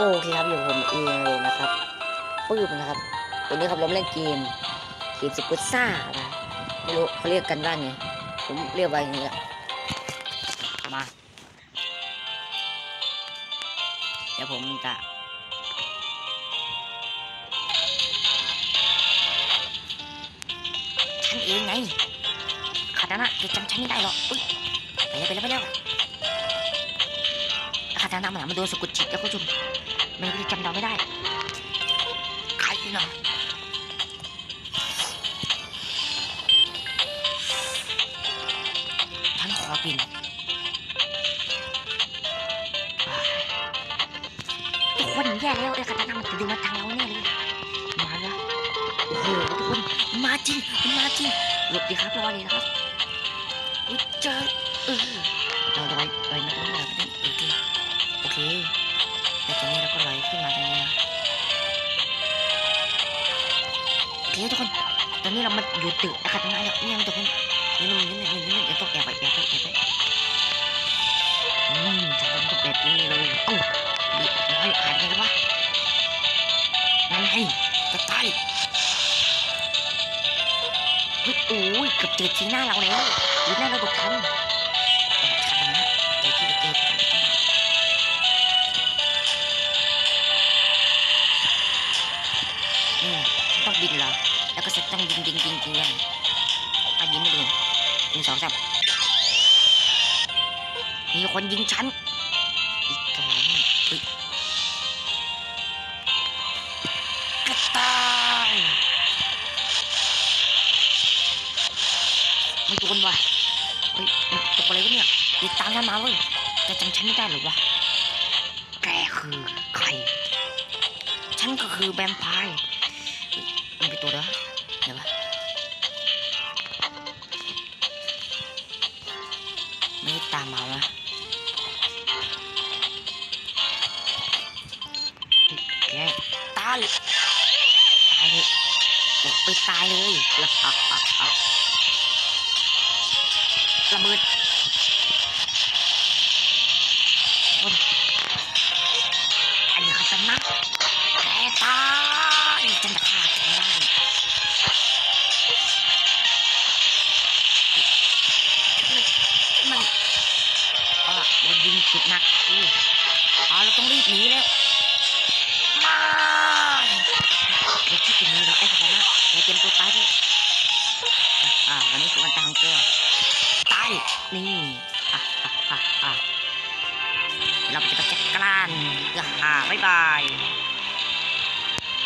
โอเคครับอยู่ผมเองเลยนะครับปื้มนะครับวันนี้ครับเราเล่นเกมเกมสกุตซ่านะไม่รู้เขาเรียกกันว่าไงผมเรียกว่าอย่างนี้อะมาเดี๋ยวผมจะฉันเองไงขาดนะแกจำฉันไม่ได้หรอกอุ๊ยไปแล้วไปแล้วไปแล้วขาดนะมันมันโดนสะกุดจิตแล้วคุณผู้ชม ไม่ได้จำเราไม่ได้ใครที่ไหนฉันขอบินทุกคนแย่แล้วไอ้คาตานามันจะดูมาทางเราแน่เลยมาแล้วโอ้โหทุกคนมันมาจริงมันมาจริงหลบดีครับรอเลยนะครับอุ๊ยเจอเออเราลอยลอยมาตรงนี้แบบนี้โอเคโอเค แต่ตรงนี้เราก็ลอยขึ้นมาตรงนี้นะโอเคทุกคน ตอนนี้เรามาอยู่ตึกนะครับตรงนั้นเนี่ยนี่ทุกคนนี่นี่นี่นี่นี่เดี๋ยวต้องแอบไปแอบไปแอบไปอืมจะต้องต้องแอบตรงนี้เลยเอ้าเรียบร้อยอ่านไงวะนั่นไงจะตายโอ้ยเกือบเจอทีหน้าเราแล้วหรือหน้าเราก็ทัน บินเหรอ แล้วก็จะต้องยิงยิงยิงยิงยังอะยิงไม่ดนหนึ่งสองสามมีคนยิงฉัน อีกแกนี่เฮ้ยกระตายไม่โดนว่ะเฮ้ยตกอะไรวะเนี่ยติดตามฉันมาเว้ยแต่จำฉันไม่ได้หรอวะ แกคือใคร ฉันก็คือแวมไพร์ ตัวเด้อเดี๋ยววะไม่ตามมาวะเฮ้ยแกตายตายเลยบอกไปตายเลยละอะอะอะระเบิด จุดหนักอู้อ่าเราต้องรีบหนีแล้วมาเราคิดอย่างนี้เราไอ้ขนาดเราเตรียมตัวตายด้วยอ่าวันนี้คือวันตายของแกตายนี่อะอะอะอะเราจะไปจัดการอะอ่าบ๊ายบาย